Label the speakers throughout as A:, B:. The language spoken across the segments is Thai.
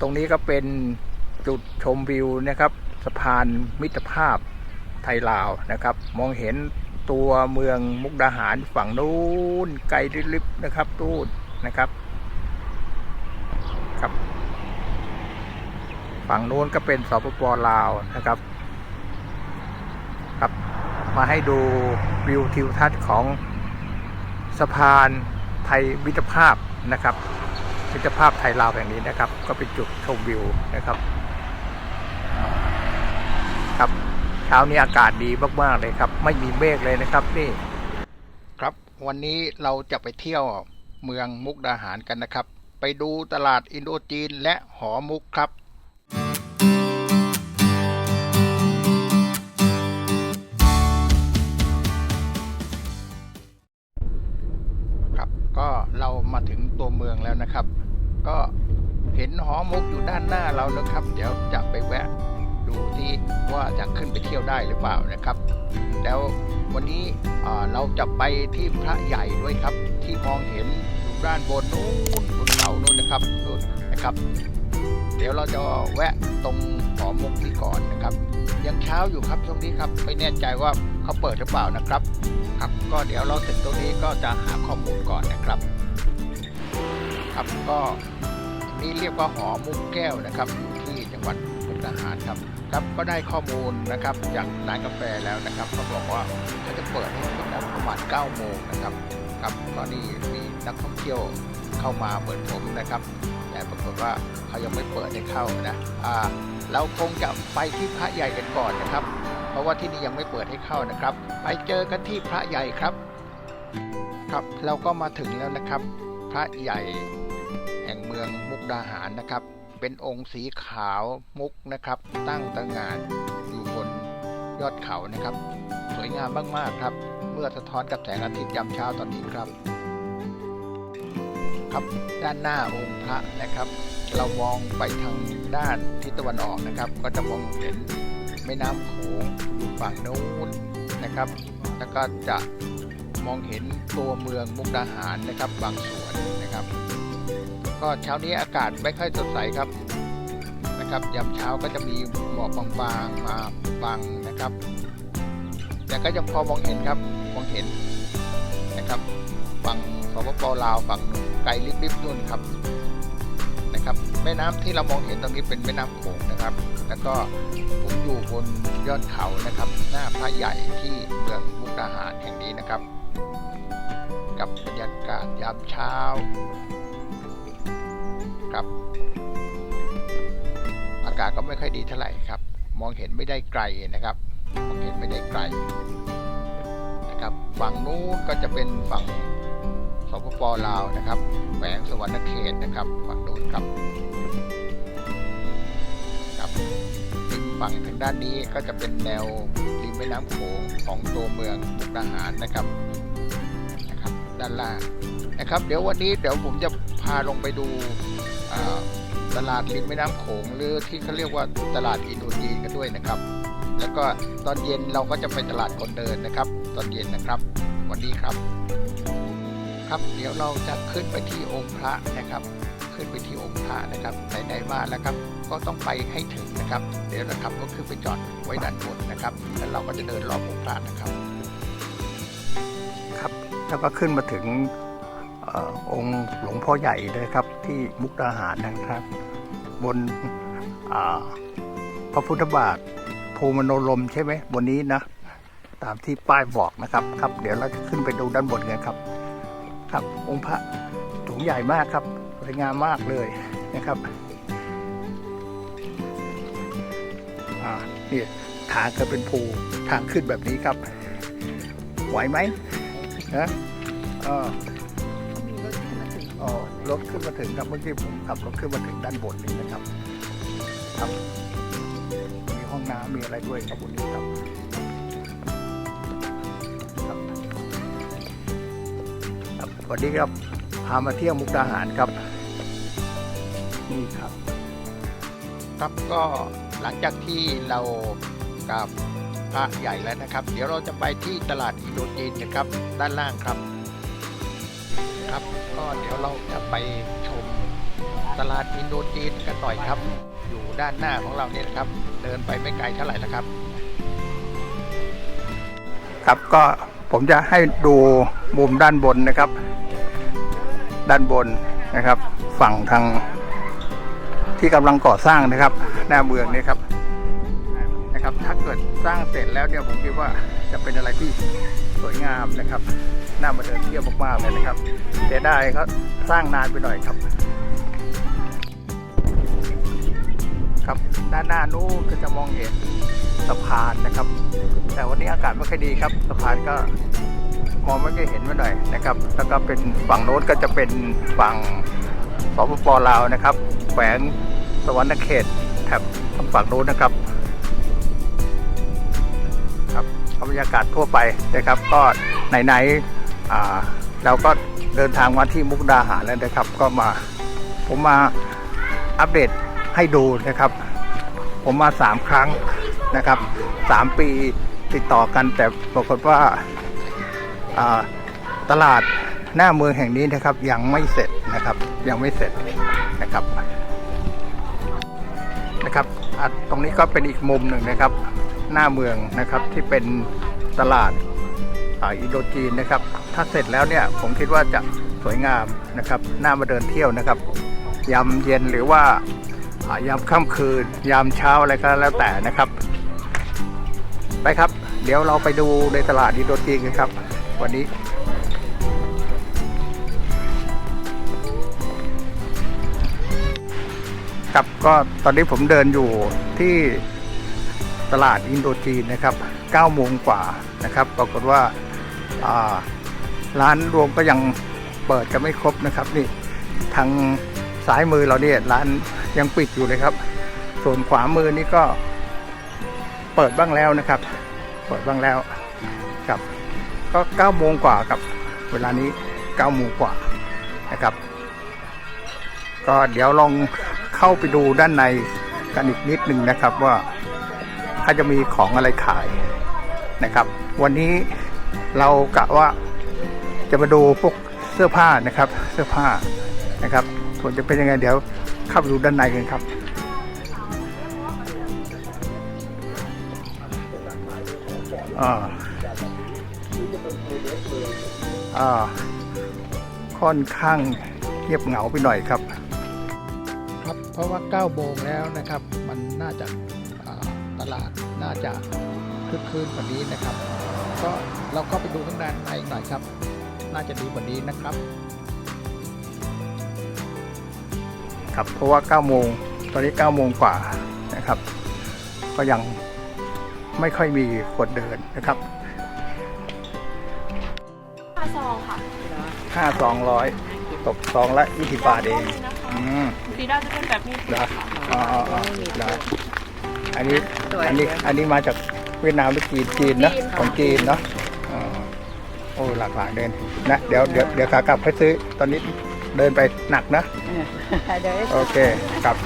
A: ตรงนี้ก็เป็นจุดชมวิวนะครับ สะพานมิตรภาพไทยลาวนะครับ มองเห็นตัวเมืองมุกดาหารฝั่งนู้นไกลลิบๆนะครับตู้นนะครับครับ ฝั่งนู้นก็เป็นสปปลาวนะครับครับ มาให้ดูวิวทิวทัศน์ของสะพานไทยมิตรภาพนะครับ มิตรภาพไทยลาวแห่งนี้นะครับ ก็เป็นจุดชมวิวนะครับครับเช้านี้อากาศดีมากๆเลยครับ ไม่มีเมฆเลยนะครับนี่ครับวันนี้เราจะไปเที่ยวเมืองมุกดาหารกันนะครับ ไปดูตลาดอินโดจีนและหอมุกครับครับก็เรามาถึงตัวเมืองแล้วนะครับ ก็เห็นหอมุกอยู่ด้านหน้าเรานะครับ เดี๋ยวจะไปแวะดูที่ว่าจะขึ้นไปเที่ยวได้หรือเปล่านะครับ แล้ววันนี้เราจะไปที่พระใหญ่ด้วยครับ ที่มองเห็นอยู่ด้านบนนู้นบนเขานู้นนะครับนู้นนะครับ เดี๋ยวเราจะแวะตรงหอมุกนี้ก่อนนะครับ ยังเช้าอยู่ครับช่วงนี้ครับไม่แน่ใจว่าเขาเปิดหรือเปล่านะครับ ครับก็เดี๋ยวเราถึงตรงนี้ก็จะหาข้อมูลก่อนนะครับ ครับ ก็นี่เรียกว่าหอมุกแก้วนะครับอยู่ที่จังหวัดมุกดาหารครับครับก็ได้ข้อมูลนะครับจากร้านกาแฟแล้วนะครับเขาบอกว่าเขาจะเปิดให้บริการประมาณ 9 โมงนะครับครับก็นี่มีนักท่องเที่ยวเข้ามาเหมือนผมนะครับ แต่ปรากฏว่าเขายังไม่เปิดให้เข้านะอ่าเราคงจะไปที่พระใหญ่กันก่อนนะครับ เพราะว่าที่นี่ยังไม่เปิดให้เข้านะครับ ไปเจอกันที่พระใหญ่ครับ ครับเราก็มาถึงแล้วนะครับ พระใหญ่ แห่งเมืองมุกดาหารนะครับ เป็นองค์สีขาวมุกนะครับ ตั้งตระหงานอยู่บนยอดเขานะครับ สวยงามมากๆครับ เมื่อสะท้อนกับแสงอาทิตย์ยามเช้าตอนนี้ครับ ครับด้านหน้าองค์พระนะครับ เรามองไปทางด้านทิศตะวันออกนะครับ ก็จะมองเห็นแม่น้ำโขงอยู่ฝั่งนู้นนะครับ แล้วก็จะมองเห็นตัวเมืองมุกดาหารนะครับบางส่วนนะครับ ก็เช้านี้อากาศไม่ค่อยสดใสครับนะครับยามเช้าก็จะมีหมอกบางๆมาบังนะครับ แต่ก็ยังพอมองเห็นครับมองเห็นนะครับฝั่งสปปลาวฝั่งนู้นไกลลิบๆนู่นครับนะครับแม่น้ำที่เรามองเห็นตรงนี้เป็นแม่น้ำโขงนะครับ แล้วก็ผมอยู่บนยอดเขานะครับ หน้าพระใหญ่ที่เมืองมุกดาหารแห่งนี้นะครับ กับบรรยากาศยามเช้า ครับ อากาศก็ไม่ค่อยดีเท่าไหร่ครับ มองเห็นไม่ได้ไกลนะครับมองเห็นไม่ได้ไกลนะครับ ฝั่งนู้นก็จะเป็นฝั่งสปปลาวนะครับแขวงสวรรณเขตนะครับฝั่งนู้นครับครับฝั่งทางด้านนี้ก็จะเป็นแนวริมแม่น้ำโขงของตัวเมืองมุกดาหารนะครับนะครับ ด้านล่างนะครับ เดี๋ยววันนี้เดี๋ยวผมจะพาลงไปดู ตลาดริมแม่น้ำโขงหรือที่เขาเรียกว่าตลาดอินโดจีนกันด้วยนะครับ แล้วก็ตอนเย็นเราก็จะไปตลาดคนเดินนะครับ ตอนเย็นนะครับ วันนี้ครับ ครับเดี๋ยวเราจะขึ้นไปที่องค์พระนะครับ ขึ้นไปที่องค์พระนะครับไหนๆมาแล้วครับ ก็ต้องไปให้ถึงนะครับ เดี๋ยวเราขับรถขึ้นไปจอดไว้ด้านบนนะครับ แล้วเราก็จะเดินรอบองค์พระนะครับ ครับแล้วก็ขึ้นมาถึงออองค์หลวงพ่อใหญ่เลยครับ ที่มุกดาหารนะครับ บนพระพุทธบาทภูมโนลมใช่ไหมบนนี้นะ ตามที่ป้ายบอกนะครับ ครับ เดี๋ยวเราจะขึ้นไปดูด้านบนกันครับ ครับองค์พระสูงใหญ่มากครับสวยงามมากเลยนะครับอ่านี่ทางก็เป็นภูทางขึ้นแบบนี้ครับ ไหวไหมนะเอออ๋อ รถขึ้นมาถึงครับเมื่อกี้ผมขับรถขึ้นมาถึงด้านบนนี้นะครับครับ มีห้องน้ำมีอะไรด้วยครับบนนี้ครับครับครับวันนี้ครับพามาเที่ยวมุกดาหารครับนี่ครับ ครับก็หลังจากที่เรากับพระใหญ่แล้วนะครับ เดี๋ยวเราจะไปที่ตลาดอินโดจีนนะครับ ด้านล่างครับ ครับ ก็เดี๋ยวเราจะไปชมตลาดอินโดจีนกันหน่อยครับ อยู่ด้านหน้าของเราเนี่ยนะครับ เดินไปไม่ไกลเท่าไหร่นะครับ ครับก็ผมจะให้ดูมุมด้านบนนะครับ ด้านบนนะครับ ฝั่งทางที่กำลังก่อสร้างนะครับ หน้าเมืองนี่ครับนะครับ ถ้าเกิดสร้างเสร็จแล้วเนี่ยผมคิดว่าจะเป็นอะไรที่สวยงามนะครับ น่ามาเดินเที่ยวมากๆเลยนะครับเสียดายเขาสร้างนานไปหน่อยครับ ครับด้านหน้านู้นก็จะมองเห็นสะพานนะครับ แต่วันนี้อากาศไม่ค่อยดีครับสะพานก็มองไม่ค่อยเห็นมาหน่อยนะครับ แล้วก็เป็นฝั่งโน้นก็จะเป็นฝั่งสปปลาวนะครับแขวงสวรรณเขตแถบทางฝั่งโน้นนะครับครับอาบรรยากาศทั่วไปนะครับ ก็ไหนๆ เราก็เดินทางมาที่มุกดาหารแล้วนะครับ ก็มาผมมาอัปเดตให้ดูนะครับ ผมมาสามครั้งนะครับสามปีติดต่อกันแต่ปรากฏว่าาตลาดหน้าเมืองแห่งนี้นะครับยังไม่เสร็จนะครับยังไม่เสร็จนะครับนะครับตรงนี้ก็เป็นอีกมุมหนึ่งนะครับ หน้าเมืองนะครับที่เป็นตลาด อ่าอินโดจีนนะครับ ถ้าเสร็จแล้วเนี่ยผมคิดว่าจะสวยงามนะครับน่ามาเดินเที่ยวนะครับยามเย็นหรือว่ายามค่ำคืน ยามเช้าอะไรก็แล้วแต่นะครับ ไปครับ เดี๋ยวเราไปดูในตลาดอินโดจีนกันครับ วันนี้ครับก็ตอนนี้ผมเดินอยู่ที่ตลาดอินโดจีนนะครับ9โมงกว่านะครับ ปรากฏว่า ร้านรวมก็ยังเปิดกันไม่ครบนะครับนี่ทางซ้ายมือเราเนี่ยร้านยังปิดอยู่เลยครับ ส่วนขวามือนี่ก็เปิดบ้างแล้วนะครับ เปิดบ้างแล้วครับ ก็9โมงกว่ากับ เวลานี้9โมงกว่านะครับ ก็เดี๋ยวลองเข้าไปดูด้านในกันอีกนิดหนึ่งนะครับว่าเขาจะมีของอะไรขายนะครับ วันนี้ เรากะว่าจะมาดูพวกเสื้อผ้านะครับ เสื้อผ้านะครับ ส่วนจะเป็นยังไงเดี๋ยวเข้าไปดูด้านในกันครับอ่าอ่าค่อนข้างเงียบเหงาไปหน่อยครับ ครับเพราะว่า9โมงแล้วนะครับ มันน่าจะตลาดน่าจะคึกคืนกว่านี้นะครับ ก็เราก็ไปดูข้างด้านในหน่อยครับ น่าจะดีกว่านี้นะครับ ครับเพราะว่า9โมงตอนนี้9โมงกว่านะครับ ก็ยังไม่ค่อยมีคนเดินนะครับ
B: ห้าซองค่ะ
A: ค่า200ตกซองละ20บาทเองอืม
B: สีดาจะเป็นแบบนี้
A: เหรออ๋ออ๋ออ๋อเหรออันนี้อันนี้อันนี้มาจาก เวียดนามหรือจีนจีนนะของจีนเนาะอ๋อโอ้หลากหลายเดินนะเดี๋ยวเดี๋ยวเดี๋ยวขากลับไปซื้อตอนนี้เดินไปหนักนะ
C: เดี๋ยว
A: โอเคครับ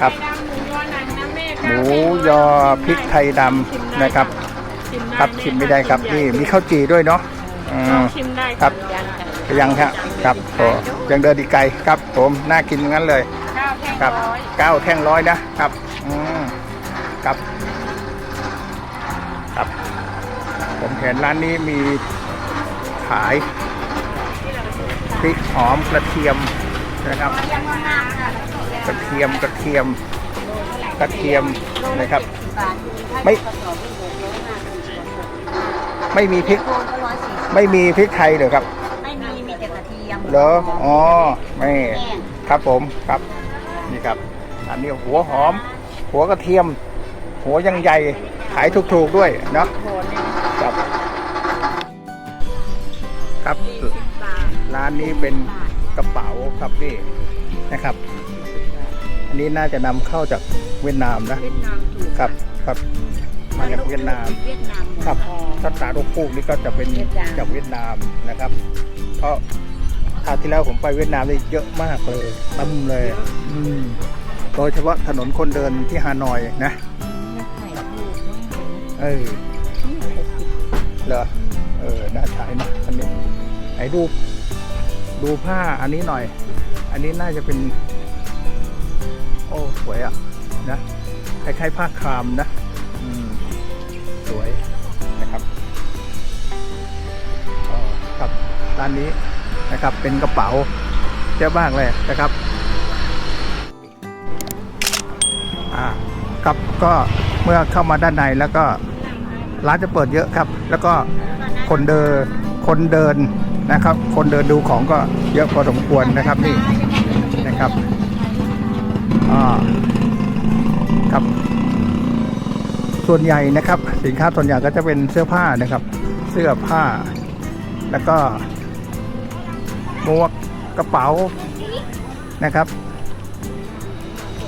A: ครับ
B: หมูยอหนังน้ำเมฆ
A: หมูยอพริกไทยดำนะครับ ครับชิมไม่ได้ครับนี่มีข้าวจีด้วยเนาะอืม
B: ชิมได้
A: ครับยังครับครับโอ้ยังเดินอีกไกลครับผมน่ากินงั้นเลย
B: เก้าแท่ง
A: ครับ
B: ร้อย
A: เก้าแท่งร้อยนะครับอืมครับครับ เห็นร้านนี้มีขายพริกหอมกระเทียมนะครับ กระเทียมกระเทียมกระเทียมนะครับ ไม่ไม่มีพริก ไม่มีพริกไทยเหรอครับ
C: ไม่มีมีแต่กระเทียม
A: เหรออ๋อไม่
C: แห้ง
A: ครับผมครับนี่ครับ อันนี้หัวหอม หัวกระเทียม หัวยังใหญ่ขายถูกๆด้วยเนาะานนี้เป็นกระเป๋าครับนี่นะครับ อันนี้น่าจะนำเข้าจากเวียดนามนะ
C: เวียดนามถูก
A: ครับครับมาจากเวียดนาม
C: เวียดนามหมด
A: ครับ
C: พอ
A: ถ้าตาลูกพูกนี่ก็จะเป็น
C: เวียดนาม
A: จากเวียดนามนะครับ เพราะคราวที่แล้วผมไปเวียดนามนี่เยอะมากเลยเต็มเลยอืมโดยเฉพาะถนนคนเดินที่ฮานอยนะ
C: ไม่ไข่ลูกไม่เห็น
A: เออ
C: นี่หกสิบ
A: เหรอเออน่าใช้นะอันนี้ไหนดู ดูผ้าอันนี้หน่อย อันนี้น่าจะเป็น โอ้สวยอะนะคล้ายๆผ้าครามนะอืมสวยนะครับออครับร้านนี้นะครับเป็นกระเป๋าเยอะมากเลยนะครับอ่าครับก็เมื่อเข้ามาด้านในแล้วก็ร้านจะเปิดเยอะครับ แล้วก็คนเดินคนเดิน นะครับ คนเดินดูของก็เยอะพอสมควรนะครับนี่นะครับครับ ส่วนใหญ่นะครับ สินค้าส่วนใหญ่ก็จะเป็นเสื้อผ้านะครับ เสื้อผ้า แล้วก็หมวกกระเป๋านะครับ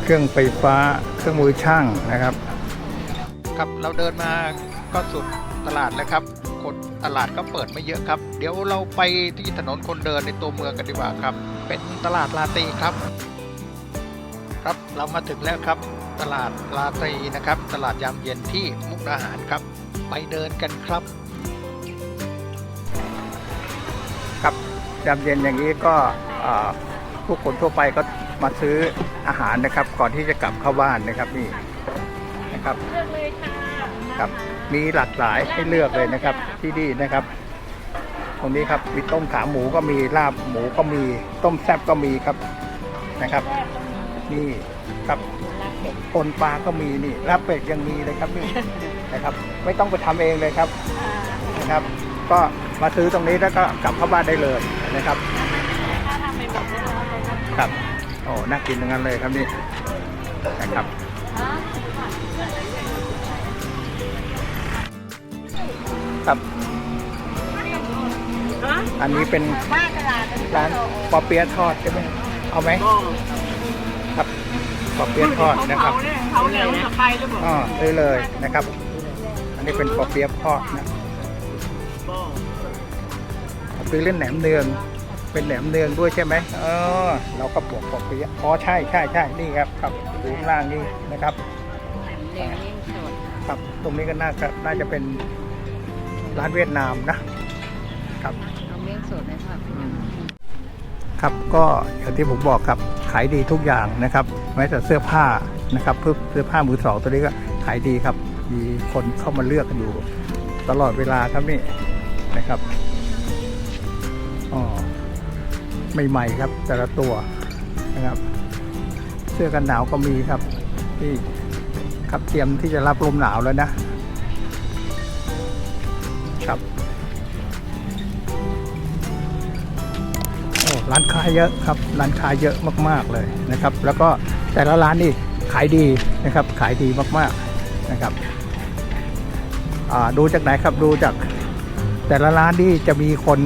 A: เครื่องไฟฟ้าเครื่องมือช่างนะครับ ครับเราเดินมาก็สุดตลาดแล้วครับ คนตลาดก็เปิดไม่เยอะครับ ดี๋ยวเราไปที่ถนนคนเดินในตัวเมืองกันดีกว่าครับ เป็นตลาดลาตรีครับ ครับเรามาถึงแล้วครับ ตลาดลาตรีนะครับ ตลาดยามเย็นที่มุกดาหารครับ ไปเดินกันครับ ครับยามเย็นอย่างนี้ก็อ่าผู้คนทั่วไปก็มาซื้ออาหารนะครับ ก่อนที่จะกลับเข้าบ้านนะครับนี่นะครับ
B: เลือกเลยค่ะ
A: ครับมีหลากหลายให้เลือกเลยนะครับที่นี่นะครับต รงนี้ครับมีต้มขาหมูก็มีลาบหมูก็มีต้มแซ่บก็มีครับนะครับ นี่ครับปนปลาก็มีนี่ลาบเป็ดยังมีเลยครับนี่นะครับ ไม่ต้องไปทำเองเลยครับนะครับ ก็มาซื้อตรงนี้แล้วก็กลับเข้าบ้านได้เลยนะครับ
B: ครับ
A: โอ้น่ากินทั้งนั้นเลยครับนี่นะครับครับ อันนี้เป็น
C: บ้านตลาด
A: ร้านปอเปี๊ยะทอดใช่ไหมเอาไหมครับปอเปี๊ยะทอดนะครับ
B: เขาเนี่ยเขาไปหรือเปล่า
A: อ๋อซื้อเลยนะครับ อันนี้เป็นปอเปี๊ยะทอดนะซื้อเล่นแหนมเนืองเป็นแหนมเนืองด้วยใช่ไหมเออเราก็บวกปอเปี๊ยะอ๋อใช่ใช่ใช่นี่ครับครับอยู่ข้างล่างนี่นะครับ
C: เลี้ยงเลี้ยงสด
A: ครับตรงนี้ก็น่าจะน่าจะเป็นร้านเวียดนามนะครับ
C: เอาเลี้ยงสดนะครับ
A: ครับก็อย่างที่ผมบอกครับขายดีทุกอย่างนะครับแม้แต่เสื้อผ้านะครับเพื่อเสื้อผ้ามือสองตัวนี้ก็ขายดีครับ มีคนเข้ามาเลือกกันอยู่ ตลอดเวลาครับนี่นะครับอ๋อใหม่ๆครับ แต่ละตัวนะครับ เสื้อกันหนาวก็มีครับ ที่ครับเตรียมที่จะรับลมหนาวแล้วนะครับ ร้านค้าเยอะครับร้านค้าเยอะมากๆเลยนะครับ แล้วก็แต่ละร้านนี่ขายดีนะครับขายดีมากๆนะครับดูจากไหนครับดูจากแต่ละร้านนี่จะมีคน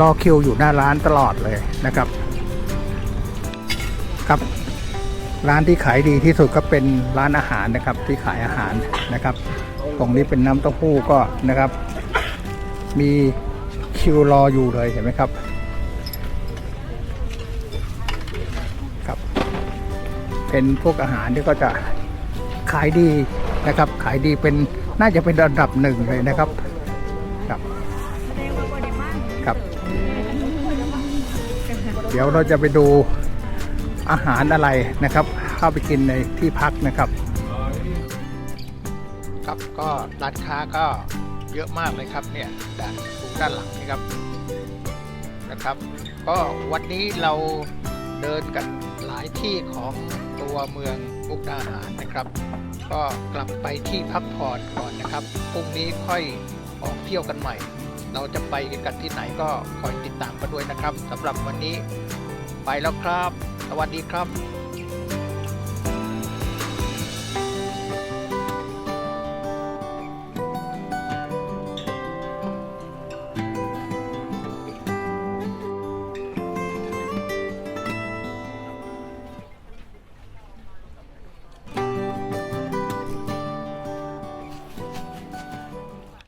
A: รอคิวอยู่หน้าร้านตลอดเลยนะครับครับร้านที่ขายดีที่สุดก็เป็นร้านอาหารนะครับที่ขายอาหารนะครับ ตรงนี้เป็นน้ำเต้าหู้ก็นะครับ มีคิวรออยู่เลยเห็นไหมครับ เป็นพวกอาหารที่ก็จะขายดีนะครับ ขายดีเป็นน่าจะเป็นระดับหนึ่งเลยนะครับครับครับ เดี๋ยวเราจะไปดูอาหารอะไรนะครับ เข้าไปกินในที่พักนะครับ ครับก็ร้านค้าก็เยอะมากเลยครับเนี่ยด้านด้านหลังนี่ครับนะครับ ก็วันนี้เราเดินกันหลายที่ของ ตัวเมืองมุกดาหารนะครับ ก็กลับไปที่พักผ่อนก่อนนะครับพรุ่งนี้ค่อยออกเที่ยวกันใหม่ เราจะไปกันที่ไหนก็คอยติดตามกันด้วยนะครับสำหรับวันนี้ไปแล้วครับ สวัสดีครับ